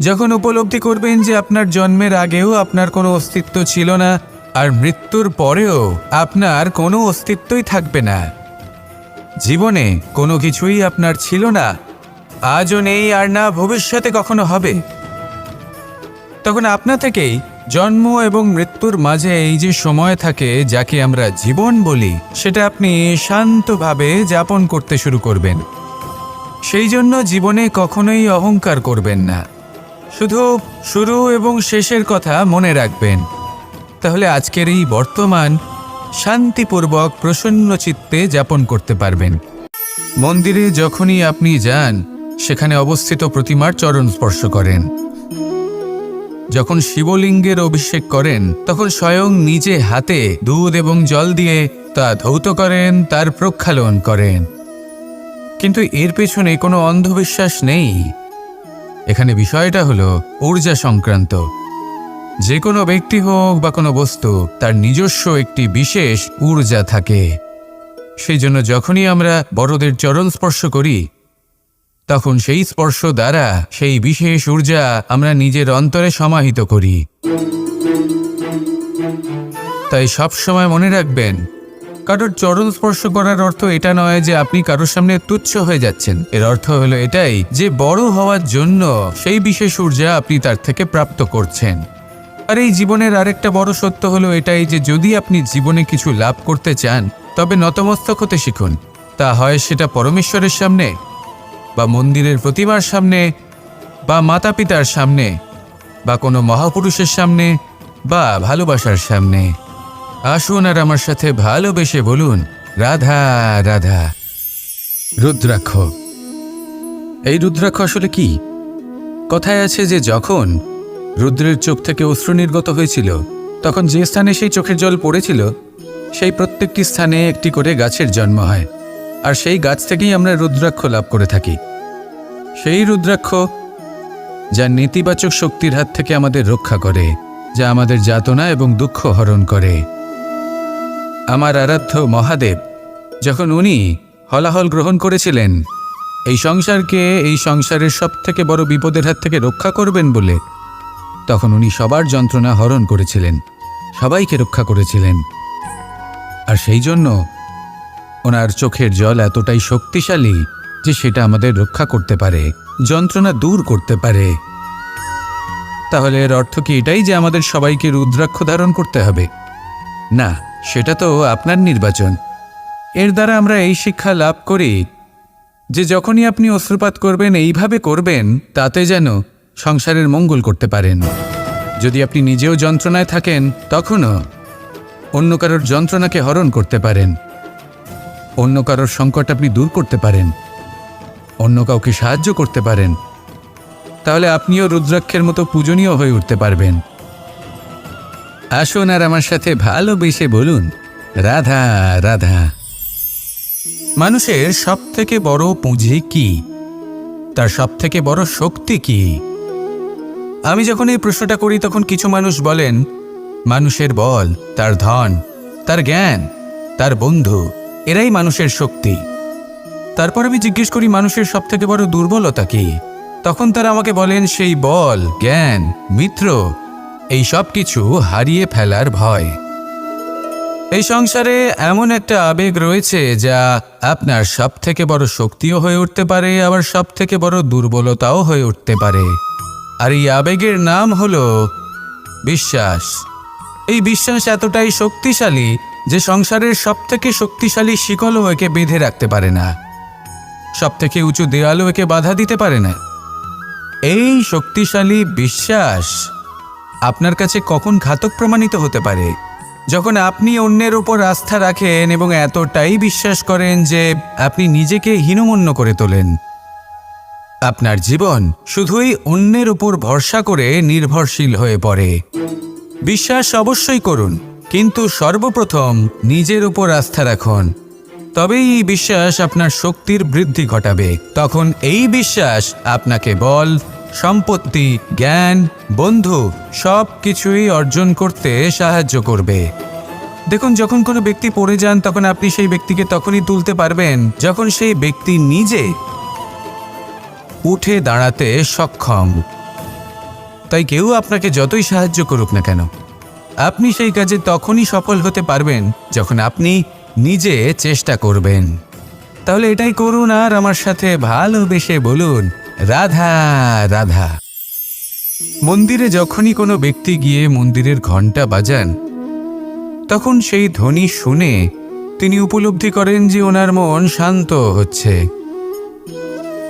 যখন উপলব্ধি করবেন যে আপনার জন্মের আগেও আপনার কোনো অস্তিত্ব ছিল না, আর মৃত্যুর পরেও আপনার কোনো অস্তিত্বই থাকবে না। জীবনে কোনো কিছুই আপনার ছিল না, আজও নেই আর না ভবিষ্যতে কখনো হবে। তখন আপনা থেকেই জন্ম এবং মৃত্যুর মাঝে এই যে সময় থাকে, যাকে আমরা জীবন বলি, সেটা আপনি শান্তভাবে যাপন করতে শুরু করবেন। সেই জন্য জীবনে কখনোই অহংকার করবেন না। শুধু শুরু এবং শেষের কথা মনে রাখবেন। তাহলে আজকের এই বর্তমান শান্তিপূর্বক প্রসন্ন চিত্তে যাপন করতে পারবেন। মন্দিরে যখনই আপনি যান, সেখানে অবস্থিত প্রতিমার চরণ স্পর্শ করেন। যখন শিবলিঙ্গের অভিষেক করেন, তখন স্বয়ং নিজে হাতে দুধ এবং জল দিয়ে তা ধৌত করেন, তার প্রক্ষালন করেন। কিন্তু এর পেছনে কোনো অন্ধবিশ্বাস নেই। এখানে বিষয়টা হলো ঊর্জা সংক্রান্ত। যে কোনো ব্যক্তি হোক বা কোনো বস্তু, তার নিজস্ব একটি বিশেষ ঊর্জা থাকে। সেই জন্য যখনই আমরা বড়দের চরণ স্পর্শ করি, তখন সেই স্পর্শ দ্বারা সেই বিশেষ ঊর্জা আমরা নিজের অন্তরে সমাহিত করি। তাই সব সময় মনে রাখবেন কারোর চরণ স্পর্শ করার অর্থ এটা নয় যে আপনি কারোর সামনে তুচ্ছ হয়ে যাচ্ছেন। এর অর্থ হলো এটাই যে বড় হওয়ার জন্য সেই বিশেষ ঊর্জা আপনি তার থেকে প্রাপ্ত করছেন। আর এই জীবনের আরেকটা বড় সত্য হলো এটাই যে যদি আপনি জীবনে কিছু লাভ করতে চান, তবে নতমস্তক হতে শিখুন। তা হয় সেটা পরমেশ্বরের সামনে, বা মন্দিরের প্রতিমার সামনে, বা মাতা পিতার সামনে, বা কোনো মহাপুরুষের সামনে, বা ভালোবাসার সামনে। আসুন আর আমার সাথে ভালোবেসে বলুন, রাধা রাধা। রুদ্রাক্ষ। এই রুদ্রাক্ষ আসলে কি? কথায় আছে যে যখন রুদ্রের চোখ থেকে অশ্রু নির্গত হয়েছিল, তখন যে স্থানে সেই চোখের জল পড়েছিল, সেই প্রত্যেকটি স্থানে একটি করে গাছের জন্ম হয়। আর সেই গাছ থেকেই আমরা রুদ্রাক্ষ লাভ করে থাকি। সেই রুদ্রাক্ষ, যা নেতিবাচক শক্তির হাত থেকে আমাদের রক্ষা করে, যা আমাদের যাতনা এবং দুঃখ হরণ করে। আমার আরাধ্য মহাদেব, যখন উনি হলাহল গ্রহণ করেছিলেন, এই সংসারকে এই সংসারের সব থেকে বড় বিপদের হাত থেকে রক্ষা করবেন বলে, তখন উনি সবার যন্ত্রণা হরণ করেছিলেন, সবাইকে রক্ষা করেছিলেন। আর সেই জন্য ওনার চোখের জল এতটাই শক্তিশালী যে সেটা আমাদের রক্ষা করতে পারে, যন্ত্রণা দূর করতে পারে। তাহলে এর অর্থ কি এটাই যে আমাদের সবাইকে রুদ্রাক্ষ ধারণ করতে হবে? না। সেটা তো আপনার নির্বাচন। এর দ্বারা আমরা এই শিক্ষা লাভ করি যে যখনই আপনি অশ্রুপাত করবেন, এইভাবে করবেন, তাতে যেন সংসারের মঙ্গল করতে পারেন। যদি আপনি নিজেও যন্ত্রণায় থাকেন, তখনও অন্য কারোর যন্ত্রণাকে হরণ করতে পারেন। অন্য কারোর সংকট আপনি দূর করতে পারেন। অন্য কাউকে সাহায্য করতে পারেন। তাহলে আপনিও রুদ্রাক্ষের মতো পূজনীয় হয়ে উঠতে পারবেন। আসুন আর আমার সাথে ভালোবেসে বলুন। রাধা রাধা। মানুষের সব থেকে বড় পুঁজি কি? তার সব থেকে বড় শক্তি কি? আমি যখন এই প্রশ্নটা করি, তখন কিছু মানুষ বলেন, মানুষের বল, তার ধন, তার জ্ঞান, তার বন্ধু, এরাই মানুষের শক্তি। তারপর আমি জিজ্ঞেস করি, মানুষের সব থেকে বড় দুর্বলতা কি? তখন তারা আমাকে বলেন, সেই বল, জ্ঞান, মিত্র এই সব কিছু হারিয়ে ফেলার ভয়। এই সংসারে এমন একটা আবেগ রয়েছে যা আপনার সব থেকে বড় শক্তিও হয়ে উঠতে পারে, আবার সব থেকে বড় দুর্বলতাও হয়ে উঠতে পারে। আর এই আবেগের নাম হলো বিশ্বাস। এই বিশ্বাস এতটাই শক্তিশালী যে সংসারের সব থেকে শক্তিশালী শিকলও একে বেঁধে রাখতে পারে না। সব থেকে উঁচু দেয়ালও একে বাধা দিতে পারে না। এই শক্তিশালী বিশ্বাস আপনার কাছে কখন ঘাতক প্রমাণিত হতে পারে? যখন আপনি অন্যের ওপর আস্থা রাখেন এবং এতটাই বিশ্বাস করেন যে আপনি নিজেকে হীনমন্য করে তোলেন। আপনার জীবন শুধুই অন্যের উপর ভরসা করে নির্ভরশীল হয়ে পড়ে। বিশ্বাস অবশ্যই করুন, কিন্তু সর্বপ্রথম নিজের উপর আস্থা রাখুন। তবেই এই বিশ্বাস আপনার শক্তির বৃদ্ধি ঘটাবে। তখন এই বিশ্বাস আপনাকে বল সম্পত্তি, জ্ঞান, বন্ধু সব কিছুই অর্জন করতে সাহায্য করবে। দেখুন, যখন কোনো ব্যক্তি পড়ে যান, তখন আপনি সেই ব্যক্তিকে তখনই তুলতে পারবেন যখন সেই ব্যক্তি নিজে উঠে দাঁড়াতে সক্ষম। তাই কেউ আপনাকে যতই সাহায্য করুক না কেন, আপনি সেই কাজে তখনই সফল হতে পারবেন যখন আপনি নিজে চেষ্টা করবেন। তাহলে এটাই করুন আর আমার সাথে ভালোবেসে বলুন রাধা রাধা। মন্দিরে যখনই কোনো ব্যক্তি গিয়ে মন্দিরের ঘণ্টা বাজান, তখন সেই ধ্বনি শুনে তিনি উপলব্ধি করেন যে ওনার মন শান্ত হচ্ছে।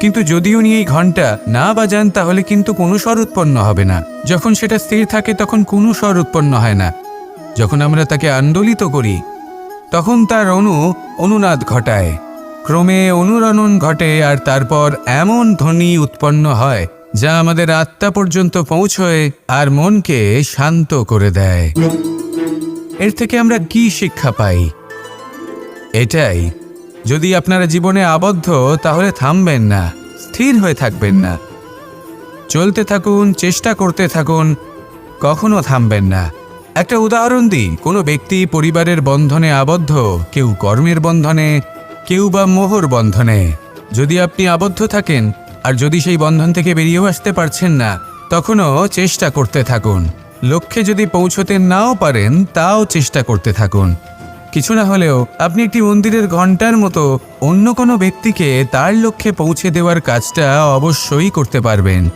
কিন্তু যদি উনি এই ঘণ্টা না বাজান, তাহলে কিন্তু কোনো স্বর উৎপন্ন হবে না। যখন সেটা স্থির থাকে, তখন কোনো স্বর উৎপন্ন হয় না। যখন আমরা তাকে আন্দোলিত করি, তখন তার অনু অনুনাদ ঘটায়। ক্রমে অনুরণন ঘটে আর তারপর এমন ধ্বনি উৎপন্ন হয়, যা আমাদের আত্মা পর্যন্ত পৌঁছয় আর মনকে শান্ত করে দেয়। এর থেকে আমরা কি শিক্ষা পাই? এটাই। যদি আপনারা জীবনে আবদ্ধ, তাহলে থামবেন না, স্থির হয়ে থাকবেন না। চলতে থাকুন, চেষ্টা করতে থাকুন, কখনো থামবেন না। একটা উদাহরণ দিই, কোনো ব্যক্তি পরিবারের বন্ধনে আবদ্ধ, কেউ কর্মের বন্ধনে কেউ বা মোহর বন্ধনে। যদি আপনি আবদ্ধ থাকেন, আর যদি সেই বন্ধন থেকে বেরিয়েও আসতে পারছেন না, তখনও চেষ্টা করতে থাকুন। লক্ষ্যে যদি পৌঁছতে নাও পারেন, তাও চেষ্টা করতে থাকুন। কিছু না হলেও আপনি একটি মন্দিরের ঘণ্টার মতো অন্য কোনো ব্যক্তিকে তার লক্ষ্যে পৌঁছে দেওয়ার কাজটা অবশ্যই করতে পারবেন।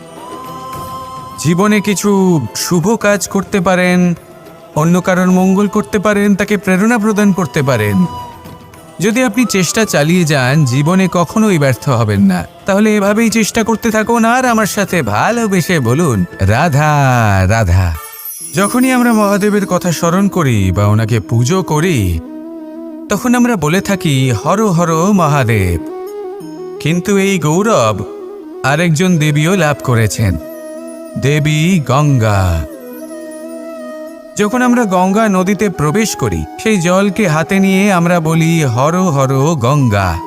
জীবনে কিছু শুভ কাজ করতে পারেন, অন্য কারোর মঙ্গল করতে পারেন, তাকে প্রেরণা প্রদান করতে পারেন। যদি আপনি চেষ্টা চালিয়ে যান, জীবনে কখনোই ব্যর্থ হবেন না। তাহলে এভাবেই চেষ্টা করতে থাকুন আর আমার সাথে ভালোবেসে বলুন, রাধা রাধা। যখনই আমরা মহাদেবের কথা স্মরণ করি বা ওনাকে পুজো করি, তখন আমরা বলে থাকি, হর হর মহাদেব। কিন্তু এই গৌরব আরেকজন দেবীও লাভ করেছেন। দেবী গঙ্গা। যখন আমরা গঙ্গা নদীতে প্রবেশ করি, সেই জলকে হাতে নিয়ে আমরা বলি, হর হর, গঙ্গা।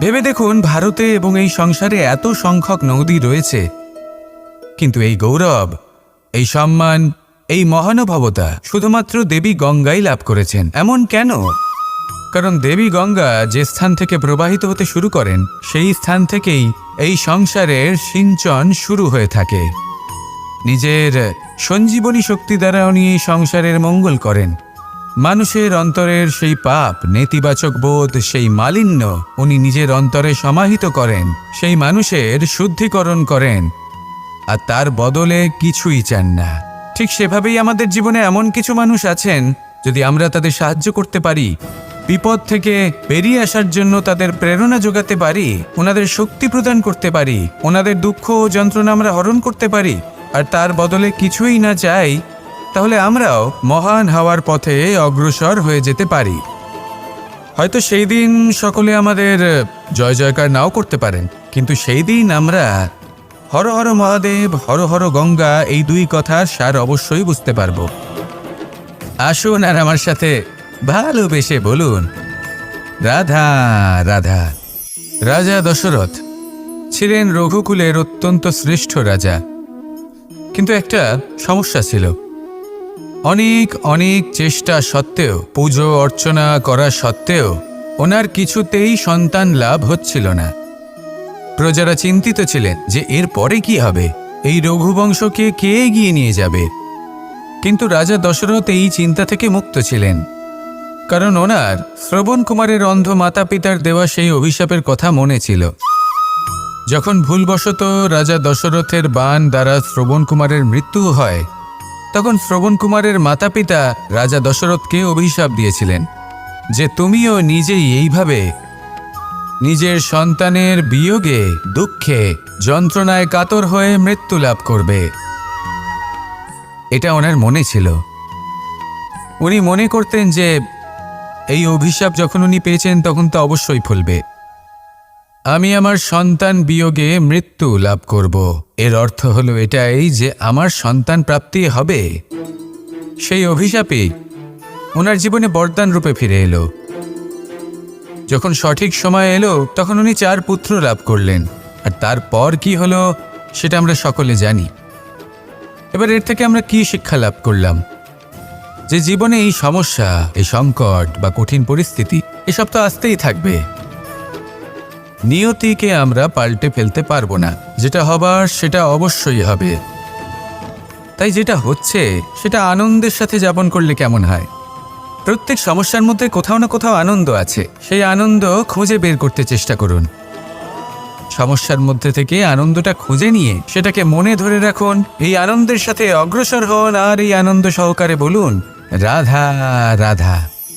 ভেবে দেখুন, ভারতে এবং এই সংসারে এত সংখ্যক নদী রয়েছে। কিন্তু এই গৌরব, এই সম্মান, এই মহানুভবতা শুধুমাত্র দেবী গঙ্গাই লাভ করেছেন। এমন কেন? কারণ দেবী গঙ্গা যে স্থান থেকে প্রবাহিত হতে শুরু করেন, সেই স্থান থেকেই এই সংসারের সিঞ্চন শুরু হয়ে থাকে। নিজের সঞ্জীবনী শক্তি দ্বারা উনি সংসারের মঙ্গল করেন। মানুষের অন্তরের সেই পাপ, নেতিবাচক বোধ, সেই মালিন্য উনি নিজের অন্তরে সমাহিত করেন, সেই মানুষের শুদ্ধিকরণ করেন। আর তার বদলে কিছুই চান না। ঠিক সেভাবেই আমাদের জীবনে এমন কিছু মানুষ আছেন, যদি আমরা তাদের সাহায্য করতে পারি, বিপদ থেকে বেরিয়ে আসার জন্য তাদের প্রেরণা যোগাতে পারি, ওনাদের শক্তি প্রদান করতে পারি, ওনাদের দুঃখ ও যন্ত্রণা আমরা হরণ করতে পারি আর তার বদলে কিছুই না চাই, তাহলে আমরাও মহান হওয়ার পথে অগ্রসর হয়ে যেতে পারি। হয়তো সেই দিন সকলে আমাদের জয় জয়কার নাও করতে পারেন, কিন্তু সেই দিন আমরা হর হর মহাদেব, হর হর গঙ্গা, এই দুই কথার সার অবশ্যই বুঝতে পারব। আসুন আর আমার সাথে ভালোবেসে বলুন, রাধা রাধা। রাজা দশরথ ছিলেন রঘুকুলের অত্যন্ত শ্রেষ্ঠ রাজা। কিন্তু একটা সমস্যা ছিল। অনেক অনেক চেষ্টা সত্ত্বেও, পুজো অর্চনা করা সত্ত্বেও ওনার কিছুতেই সন্তান লাভ হচ্ছিল না। প্রজারা চিন্তিত ছিলেন যে এর পরে কি হবে? এই রঘুবংশকে কে এগিয়ে নিয়ে যাবে? কিন্তু রাজা দশরথ এই চিন্তা থেকে মুক্ত ছিলেন। কারণ ওনার শ্রবণ কুমারের অন্ধ মাতা পিতার দেওয়া সেই অভিশাপের কথা মনে ছিল। যখন ভুলবশত রাজা দশরথের বান দ্বারা শ্রবণ কুমারের মৃত্যু হয়, তখন শ্রবণ কুমারের মাতা পিতা রাজা দশরথকে অভিশাপ দিয়েছিলেন যে তুমিও নিজেই এইভাবে নিজের সন্তানের বিয়োগে দুঃখে যন্ত্রণায় কাতর হয়ে মৃত্যু লাভ করবে। এটা ওনার মনে ছিল। উনি মনে করতেন যে এই অভিশাপ যখন উনি পেয়েছেন তখন তো অবশ্যই ফলবে। আমি আমার সন্তান বিয়োগে মৃত্যু লাভ করব। এর অর্থ হলো এটাই যে আমার সন্তান প্রাপ্তি হবে। সেই অভিশাপে ওনার জীবনে বরদান রূপে ফিরে এলো। যখন সঠিক সময় এলো, তখন উনি চার পুত্র লাভ করলেন। আর তারপর কি হলো, সেটা আমরা সকলে জানি। এবার এর থেকে আমরা কি শিক্ষা লাভ করলাম? যে জীবনে এই সমস্যা, এই সংকট বা কঠিন পরিস্থিতি, এসব তো আসতেই থাকবে। নিয়তিকে আমরা পাল্টে ফেলতে পারব না। যেটা হবার, সেটা অবশ্যই হবে। তাই যেটা হচ্ছে, সেটা আনন্দের সাথে যাপন করলে কেমন হয়? প্রত্যেক সমস্যার মধ্যে কোথাও না কোথাও আনন্দ আছে। সেই আনন্দ খুঁজে বের করতে চেষ্টা করুন। সমস্যার মধ্যে থেকে আনন্দটা খুঁজে নিয়ে সেটাকে মনে ধরে রাখুন। এই আনন্দের সাথে অগ্রসর হন আর এই আনন্দ সহকারে বলুন, রাধা রাধা।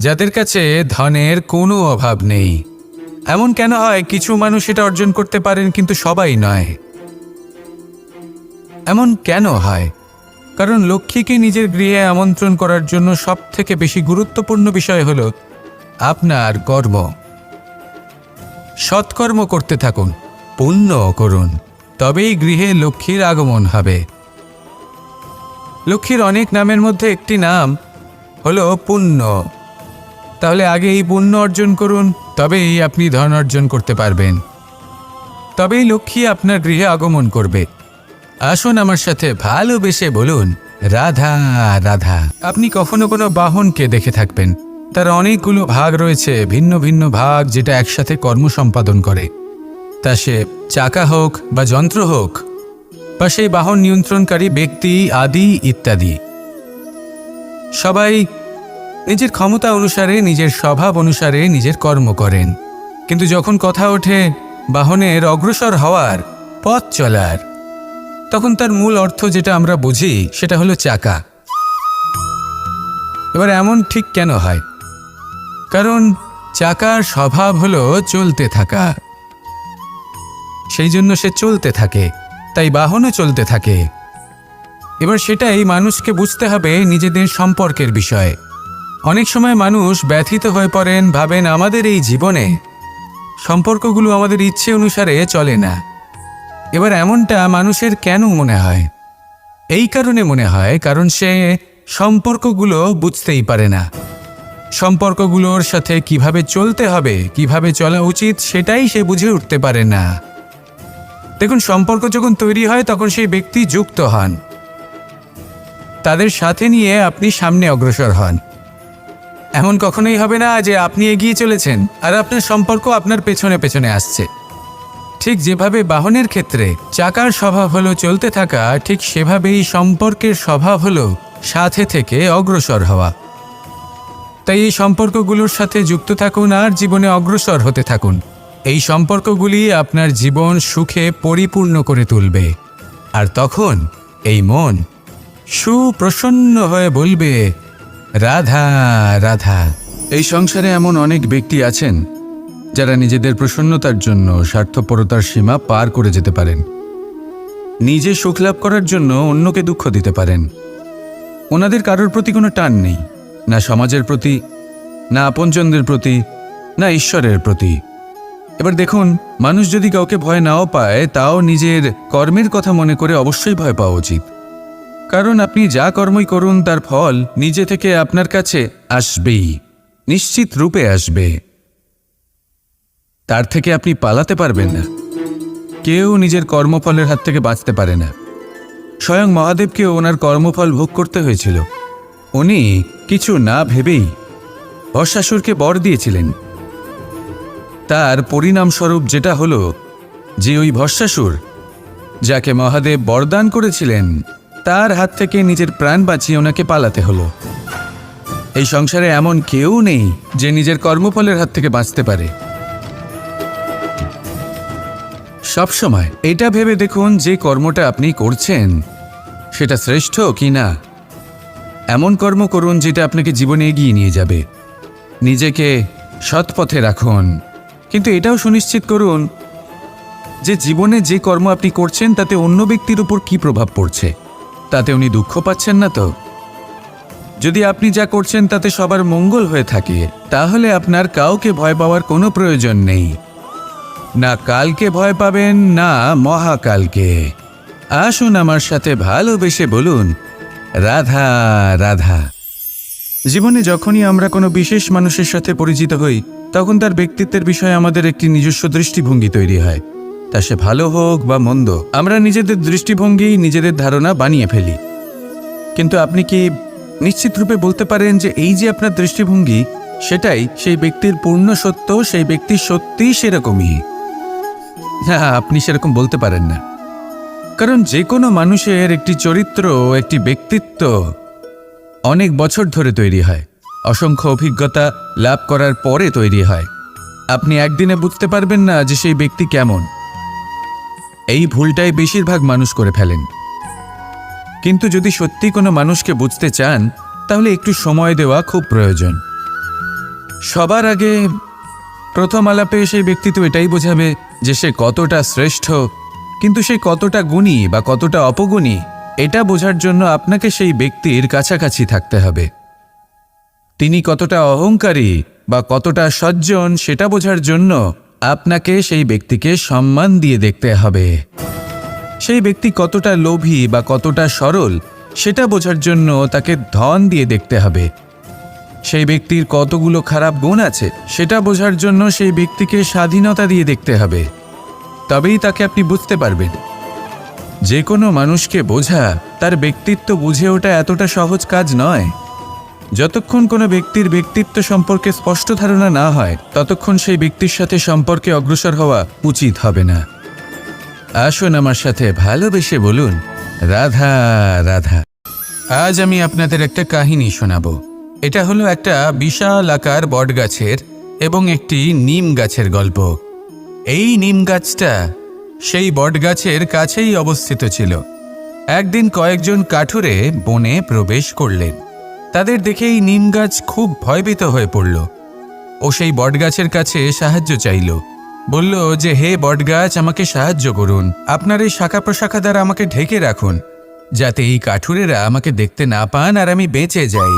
যাদের কাছে ধনের কোনো অভাব নেই। এমন কেন হয় কিছু মানুষ এটা অর্জন করতে পারেন কিন্তু সবাই নয়? এমন কেন হয়? কারণ লক্ষ্মীকে নিজের গৃহে আমন্ত্রণ করার জন্য সব থেকে বেশি গুরুত্বপূর্ণ বিষয় হল আপনার কর্ম। সৎকর্ম করতে থাকুন, পুণ্য করুন, তবেই গৃহে লক্ষ্মীর আগমন হবে। লক্ষ্মীর অনেক নামের মধ্যে একটি নাম হলো পুণ্য। তাহলে আগে এই পুণ্য অর্জন করুন, তবেই আপনি ধন অর্জন করতে পারবেন। তবেই লক্ষ্মী আপনার গৃহে আগমন করবে। আসুন আমার সাথে ভালোবেসে বলুন, রাধা রাধা। আপনি কখনো কোনো বাহনকে দেখে থাকবেন। তার অনেকগুলো ভাগ রয়েছে, ভিন্ন ভিন্ন ভাগ যেটা একসাথে কর্ম সম্পাদন করে। তা সে চাকা হোক বা যন্ত্র হোক, বা সেই বাহন নিয়ন্ত্রণকারী ব্যক্তি, আদি ইত্যাদি। সবাই নিজের ক্ষমতা অনুসারে, নিজের স্বভাব অনুসারে নিজের কর্ম করেন। কিন্তু যখন কথা ওঠে বাহনের অগ্রসর হওয়ার, পথ চলার, তখন তার মূল অর্থ যেটা আমরা বুঝি সেটা হলো চাকা। এবার এমন ঠিক কেন হয়? কারণ চাকার স্বভাব হলো চলতে থাকা। সেই জন্য সে চলতে থাকে, তাই বাহনও চলতে থাকে। এবার সেটাই মানুষকে বুঝতে হবে নিজেদের সম্পর্কের বিষয়। অনেক সময় মানুষ ব্যথিত হয়ে পড়েন, ভাবেন আমাদের এই জীবনে সম্পর্কগুলো আমাদের ইচ্ছে অনুসারে চলে না। এবার এমনটা মানুষের কেন মনে হয়? এই কারণে মনে হয় কারণ সে সম্পর্কগুলো বুঝতেই পারে না। সম্পর্কগুলোর সাথে কীভাবে চলতে হবে, কীভাবে চলা উচিত সেটাই সে বুঝে উঠতে পারে না। দেখুন, সম্পর্ক যখন তৈরি হয় তখন সেই ব্যক্তি যুক্ত হন। তাদের সাথে নিয়ে আপনি সামনে অগ্রসর হন। এমন কখনোই হবে না যে আপনি এগিয়ে চলেছেন আর আপনার সম্পর্ক আপনার পেছনে পেছনে আসছে। ঠিক যেভাবে বাহনের ক্ষেত্রে চাকার স্বভাব হলো চলতে থাকা, ঠিক সেভাবেই সম্পর্কের স্বভাব হলো সাথে থেকে অগ্রসর হওয়া। তাই এই সম্পর্কগুলোর সাথে যুক্ত থাকুন আর জীবনে অগ্রসর হতে থাকুন। এই সম্পর্কগুলি আপনার জীবন সুখে পরিপূর্ণ করে তুলবে। আর তখন এই মন সুপ্রসন্ন হয়ে বলবে রাধা রাধা। এই সংসারে এমন অনেক ব্যক্তি আছেন, যারা নিজেদের প্রসন্নতার জন্য স্বার্থপরতার সীমা পার করে যেতে পারেন। নিজে সুখ লাভ করার জন্য অন্যকে দুঃখ দিতে পারেন। ওনাদের কারোর প্রতি কোনো টান নেই, না সমাজের প্রতি, না আপনজনদের প্রতি, না ঈশ্বরের প্রতি। এবার দেখুন, মানুষ যদি কাউকে ভয় নাও পায়, তাও নিজের কর্মের কথা মনে করে অবশ্যই ভয় পাওয়া উচিত। কারণ আপনি যা কর্মই করুন তার ফল নিজে থেকে আপনার কাছে আসবেই, নিশ্চিত রূপে আসবে। তার থেকে আপনি পালাতে পারবেন না। কেউ নিজের কর্মফলের হাত থেকে বাঁচতে পারে না। স্বয়ং মহাদেবকে ওনার কর্মফল ভোগ করতে হয়েছিল। উনি কিছু না ভেবেই ভস্মাসুরকে বর দিয়েছিলেন। তার পরিণামস্বরূপ যেটা হলো যে ওই ভস্মাসুর যাকে মহাদেব বরদান করেছিলেন তার হাত থেকে নিজের প্রাণ বাঁচিয়ে ওনাকে পালাতে হলো। এই সংসারে এমন কেউ নেই যে নিজের কর্মফলের হাত থেকে বাঁচতে পারে। সবসময় এটা ভেবে দেখুন যে কর্মটা আপনি করছেন, সেটা শ্রেষ্ঠ কি না। এমন কর্ম করুন যেটা আপনাকে জীবনে এগিয়ে নিয়ে যাবে। নিজেকে সৎ পথে রাখুন। কিন্তু এটাও সুনিশ্চিত করুন যে জীবনে যে কর্ম আপনি করছেন তাতে অন্য ব্যক্তির উপর কি প্রভাব পড়ছে। তাতে উনি দুঃখ পাচ্ছেন না তো? যদি আপনি যা করছেন তাতে সবার মঙ্গল হয়ে থাকে, তাহলে আপনার কাউকে ভয় পাওয়ার কোনো প্রয়োজন নেই। না কালকে ভয় পাবেন, না মহাকালকে। আসুন আমার সাথে ভালোবেসে বলুন, রাধা রাধা। জীবনে যখনই আমরা কোনো বিশেষ মানুষের সাথে পরিচিত হই, তখন তার ব্যক্তিত্বের বিষয়ে আমাদের একটি নিজস্ব দৃষ্টিভঙ্গি তৈরি হয়। তা সে ভালো হোক বা মন্দ, আমরা নিজেদের দৃষ্টিভঙ্গি নিজেদের ধারণা বানিয়ে ফেলি। কিন্তু আপনি কি নিশ্চিত রূপে বলতে পারেন যে এই যে আপনার দৃষ্টিভঙ্গি, সেটাই সেই ব্যক্তির পূর্ণ সত্য, সেই ব্যক্তি সত্যিই সেরকমই? না, আপনি সেরকম বলতে পারেন না। কারণ যে কোনো মানুষের একটি চরিত্র, একটি ব্যক্তিত্ব অনেক বছর ধরে তৈরি হয়, অসংখ্য অভিজ্ঞতা লাভ করার পরে তৈরি হয়। আপনি একদিনে বুঝতে পারবেন না যে সেই ব্যক্তি কেমন। এই ভুলটাই বেশিরভাগ মানুষ করে ফেলেন। কিন্তু যদি সত্যি কোনো মানুষকে বুঝতে চান, তাহলে একটু সময় দেওয়া খুব প্রয়োজন। সবার আগে প্রথম আলাপে সেই ব্যক্তি তো এটাই বোঝাবে যে সে কতটা শ্রেষ্ঠ, কিন্তু সে কতটা গুণী বা কতটা অপগুণী, এটা বোঝার জন্য আপনাকে সেই ব্যক্তির কাছাকাছি থাকতে হবে। তিনি কতটা অহংকারী বা কতটা সজ্জন, সেটা বোঝার জন্য আপনাকে সেই ব্যক্তিকে সম্মান দিয়ে দেখতে হবে। সেই ব্যক্তি কতটা লোভী বা কতটা সরল, সেটা বোঝার জন্য তাকে ধন দিয়ে দেখতে হবে। সেই ব্যক্তির কতগুলো খারাপ গুণ আছে, সেটা বোঝার জন্য সেই ব্যক্তিকে স্বাধীনতা দিয়ে দেখতে হবে। তবেই তাকে আপনি বুঝতে পারবেন। যে কোনো মানুষকে বোঝা, তার ব্যক্তিত্ব বুঝে ওটা এতটা সহজ কাজ নয়। যতক্ষণ কোনো ব্যক্তির ব্যক্তিত্ব সম্পর্কে স্পষ্ট ধারণা না হয়, ততক্ষণ সেই ব্যক্তির সাথে সম্পর্কে অগ্রসর হওয়া উচিত হবে না। আসুন আমার সাথে ভালোবেসে বলুন, রাধা রাধা। আজ আমি আপনাদের একটা কাহিনী শোনাবো। এটা হলো একটা বিশাল আকার বটগাছের এবং একটি নিম গাছের গল্প। এই নিম গাছটা সেই বটগাছের কাছেই অবস্থিত ছিল। একদিন কয়েকজন কাঠুরে বনে প্রবেশ করলেন। তাদের দেখে এই নিম গাছ খুব ভয়ভীত হয়ে পড়ল। ও সেই বটগাছের কাছে সাহায্য চাইল। বলল যে, হে বটগাছ, আমাকে সাহায্য করুন। আপনার এই শাখা প্রশাখা দ্বারা আমাকে ঢেকে রাখুন, যাতে এই কাঠুরেরা আমাকে দেখতে না পান আর আমি বেঁচে যাই।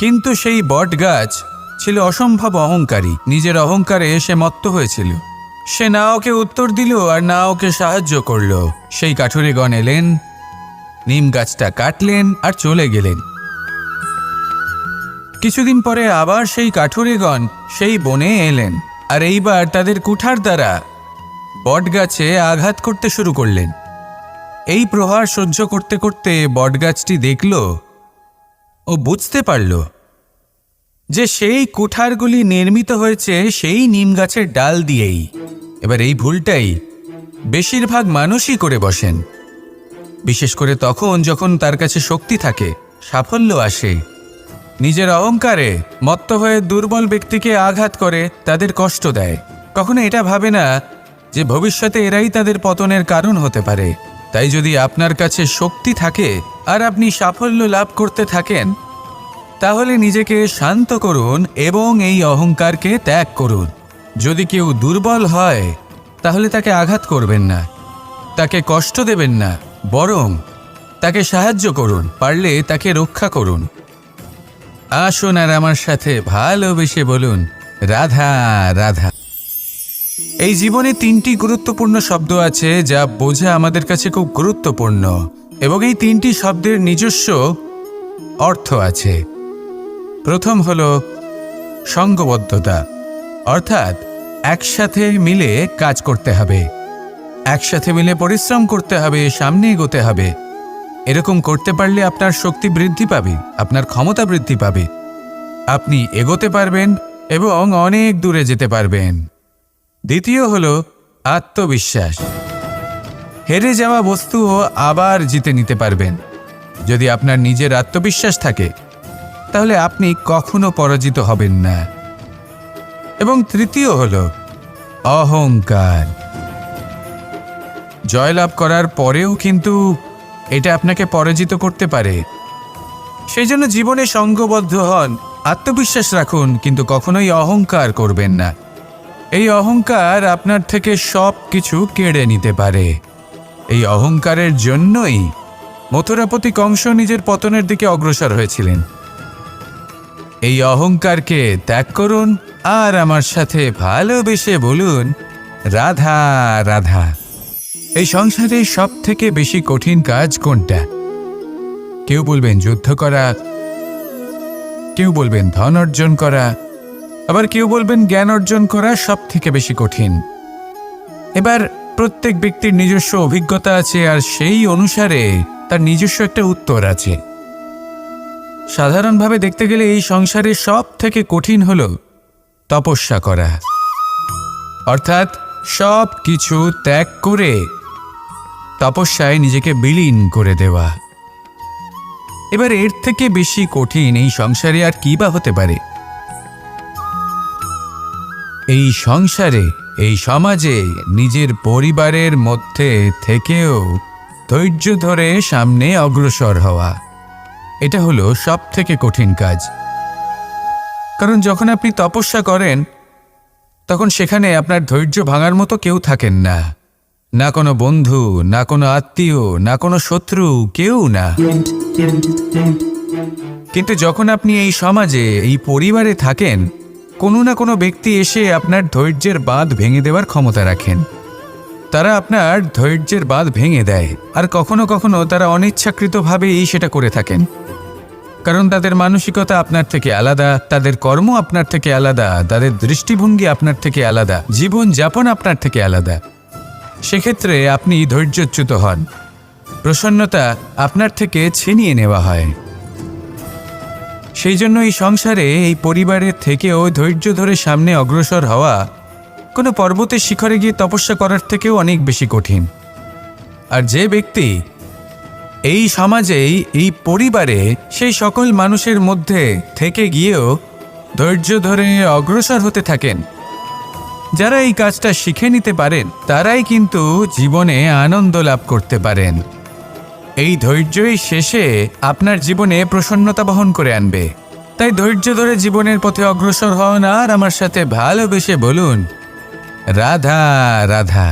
কিন্তু সেই বটগাছ ছিল অসম্ভব অহংকারী। নিজের অহংকারে সে মত্ত হয়েছিল। সে না ওকে উত্তর দিল আর না ওকে সাহায্য করল। সেই কাঠুরেগণ এলেন, নিম গাছটা কাটলেন আর চলে গেলেন। কিছুদিন পরে আবার সেই কাঠুরেগণ সেই বনে এলেন আর এইবার তাদের কুঠার দ্বারা বটগাছে আঘাত করতে শুরু করলেন। এই প্রহার সহ্য করতে করতে বটগাছটি দেখল ও বুঝতে পারল যে সেই কুঠারগুলি নির্মিত হয়েছে সেই নিম গাছের ডাল দিয়েই। এবার এই ভুলটাই বেশিরভাগ মানুষই করে বসেন। বিশেষ করে তখন যখন তার কাছে শক্তি থাকে, সাফল্য আসে। নিজের অহংকারে মত্ত হয়ে দুর্বল ব্যক্তিকে আঘাত করে তাদের কষ্ট দেয়। কখনো এটা ভাবে না যে ভবিষ্যতে এরাই তাদের পতনের কারণ হতে পারে। তাই যদি আপনার কাছে শক্তি থাকে আর আপনি সাফল্য লাভ করতে থাকেন, তাহলে নিজেকে শান্ত করুন এবং এই অহংকারকে ত্যাগ করুন। যদি কেউ দুর্বল হয়, তাহলে তাকে আঘাত করবেন না। তাকে কষ্ট দেবেন না, বরং তাকে সাহায্য করুন, পারলে তাকে রক্ষা করুন। আসুন আর আমার সাথে ভালোবেসে বলুন, রাধা রাধা। এই জীবনে তিনটি গুরুত্বপূর্ণ শব্দ আছে যা বোঝা আমাদের কাছে খুব গুরুত্বপূর্ণ, এবং এই তিনটি শব্দের নিজস্ব অর্থ আছে। প্রথম হল সঙ্গবদ্ধতা, অর্থাৎ একসাথে মিলে কাজ করতে হবে। একসাথে মিলে পরিশ্রম করতে হবে, সামনে এগোতে হবে। এরকম করতে পারলে আপনার শক্তি বৃদ্ধি পাবে, আপনার ক্ষমতা বৃদ্ধি পাবে। আপনি এগোতে পারবেন এবং অনেক দূরে যেতে পারবেন। দ্বিতীয় হল আত্মবিশ্বাস। হেরে যাওয়া বস্তুও আবার জিতে নিতে পারবেন। যদি আপনার নিজের আত্মবিশ্বাস থাকে, তাহলে আপনি কখনো পরাজিত হবেন না। এবং তৃতীয় হল অহংকার। জয়লাভ করার পরেও কিন্তু এটা আপনাকে পরাজিত করতে পারে। সেই জন্য জীবনে সঙ্গবদ্ধ হন, আত্মবিশ্বাস রাখুন, কিন্তু কখনোই অহংকার করবেন না। এই অহংকার আপনার থেকে সব কিছু কেড়ে নিতে পারে। এই অহংকারের জন্যই মথুরাপতি কংস নিজের পতনের দিকে অগ্রসর হয়েছিলেন। এই অহংকারকে ত্যাগ করুন আর আমার সাথে ভালোবেসে বলুন, রাধা রাধা। এই সংসারে সব থেকে বেশি কঠিন কাজ কোনটা? কেউ বলবেন যুদ্ধ করা, কেউ বলবেন ধন অর্জন করা, আবার কেউ বলবেন জ্ঞান অর্জন করা সব থেকে বেশি কঠিন। এবার প্রত্যেক ব্যক্তির নিজস্ব অভিজ্ঞতা আছে আর সেই অনুসারে তার নিজস্ব একটা উত্তর আছে। সাধারণভাবে দেখতে গেলে এই সংসারে সব থেকে কঠিন হল তপস্যা করা। অর্থাৎ সব কিছু ত্যাগ করে তপস্যায় নিজেকে বিলীন করে দেওয়া। এবার এর থেকে বেশি কঠিন এই সংসারে আর কি বা হতে পারে? এই সংসারে, এই সমাজে নিজের পরিবারের মধ্যে থেকেও ধৈর্য ধরে সামনে অগ্রসর হওয়া, এটা হলো সব থেকে কঠিন কাজ। কারণ যখন আপনি তপস্যা করেন, তখন সেখানে আপনার ধৈর্য ভাঙার মতো কেউ থাকেন না। না কোনো বন্ধু, না কোনো আত্মীয়, না কোনো শত্রু, কেউ না। কিন্তু যখন আপনি এই সমাজে, এই পরিবারে থাকেন, কোনো না কোনো ব্যক্তি এসে আপনার ধৈর্যের বাঁধ ভেঙে দেওয়ার ক্ষমতা রাখেন। তারা আপনার ধৈর্যের বাঁধ ভেঙে দেয়, আর কখনো কখনো তারা অনিচ্ছাকৃতভাবেই সেটা করে থাকেন। কারণ তাদের মানসিকতা আপনার থেকে আলাদা, তাদের কর্ম আপনার থেকে আলাদা, তাদের দৃষ্টিভঙ্গি আপনার থেকে আলাদা জীবন যাপন আপনার থেকে আলাদা। সেক্ষেত্রে আপনি ধৈর্যচ্যুত হন। প্রসন্নতা আপনার থেকে ছিনিয়ে নেওয়া হয়। সেই জন্য এই সংসারে এই পরিবারের থেকেও ধৈর্য ধরে সামনে অগ্রসর হওয়া কোনো পর্বতের শিখরে গিয়ে তপস্যা করার থেকেও অনেক বেশি কঠিন। আর যে ব্যক্তি এই সমাজেই, এই পরিবারে সেই সকল মানুষের মধ্যে থেকে গিয়েও ধৈর্য ধরে অগ্রসর হতে থাকেন। যারা এই কাজটা শিখে নিতে পারেন, তারাই কিন্তু জীবনে আনন্দ লাভ করতে পারেন। এই ধৈর্যই শেষে আপনার জীবনে প্রসন্নতা বহন করে আনবে। তাই ধৈর্য ধরে জীবনের পথে অগ্রসর হন আর আমার সাথে ভালোবেসে বলুন, রাধা রাধা।